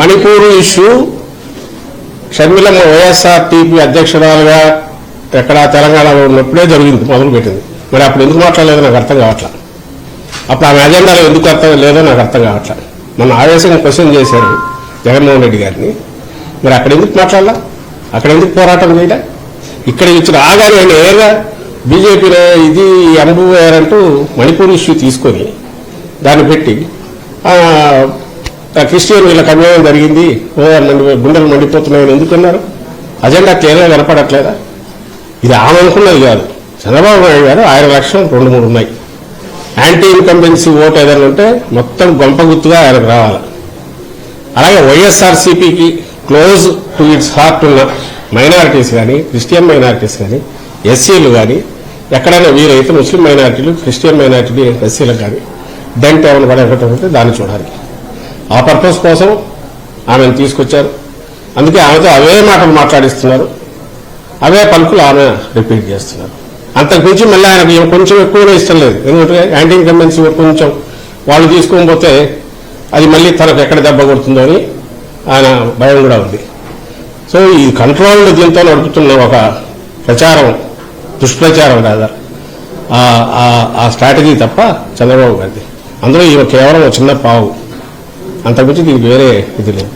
Manipur issue షర్మిలమ్మ YSR TP అధ్యక్షురాలుగా ఎక్కడ తెలంగాణలో ఉన్నప్పుడే జరిగింది మొదలు పెట్టింది మరి అప్పుడు ఎందుకు మాట్లాడలేదో? నాకు అర్థం కావట్లా. అప్పుడు ఆమె అజెండాలో ఎందుకు అర్థం లేదో నాకు అర్థం కావట్లా. మన ఆవేశంగా క్వశ్చన్ చేశారు జగన్మోహన్ రెడ్డి గారిని. మరి అక్కడ ఎందుకు మాట్లాడలా? అక్కడ ఎందుకు పోరాటం చేయలే? ఇక్కడ ఇచ్చిన ఆగానే నేరుగా బీజేపీలో ఇది అంబు అంటూ మణిపూర్ ఇష్యూ తీసుకొని దాన్ని పెట్టి ఆ, క్రిస్టియన్ వీళ్ళకి అన్యాయం జరిగింది ఓ గుండెలు మండిపోతున్నాయని ఎందుకన్నారు? అజెండా క్లియర్గా కనపడట్లేదా? ఇది ఆమె అనుకున్నది కాదు. చంద్రబాబు నాయుడు గారు ఆయన లక్ష్యం రెండు మూడు ఉన్నాయి. యాంటీ ఇన్కంబెన్సీ ఓట్ ఏదైనా ఉంటే మొత్తం గొంప గుర్తుగా ఆయనకు రావాలి. అలాగే వైఎస్ఆర్సీపీకి క్లోజ్ టు ఇట్స్ హార్ట్ ఉన్న మైనారిటీస్ కానీ క్రిస్టియన్ మైనారిటీస్ కానీ ఎస్సీలు కానీ ఎక్కడైనా వీరైతే ముస్లిం మైనారిటీలు క్రిస్టియన్ మైనారిటీలు ఎస్సీలకు కానీ డెంట్ ఏమైనా పడేటటువంటి దాన్ని చూడాలి ఆ పర్పస్ కోసం ఆమెను తీసుకొచ్చారు. అందుకే ఆమెతో అవే మాటలు మాట్లాడిస్తున్నారు. అవే పలుకులు ఆమె రిపీట్ చేస్తున్నారు. అంతకు మించి మళ్ళీ ఆయనకు కొంచెం ఎక్కువనే ఇష్టం లేదు. ఎందుకంటే యాంటీ ఇన్కంబెన్సీ కొంచెం వాళ్ళు తీసుకోకపోతే అది మళ్ళీ తనకు ఎక్కడ దెబ్బ కొడుతుందో అని ఆయన భయం కూడా ఉంది. సో ఈ కంట్రోల్డ్ దీంతో నడుపుతున్న ఒక ప్రచారం దుష్ప్రచారం కాదా ఆ- ఆ స్ట్రాటజీ తప్ప చంద్రబాబు గారిది. అందులో ఈమె కేవలం ఒక చిన్న పావు. అంతకుమించి దీనికి వేరే ఇది లేదు.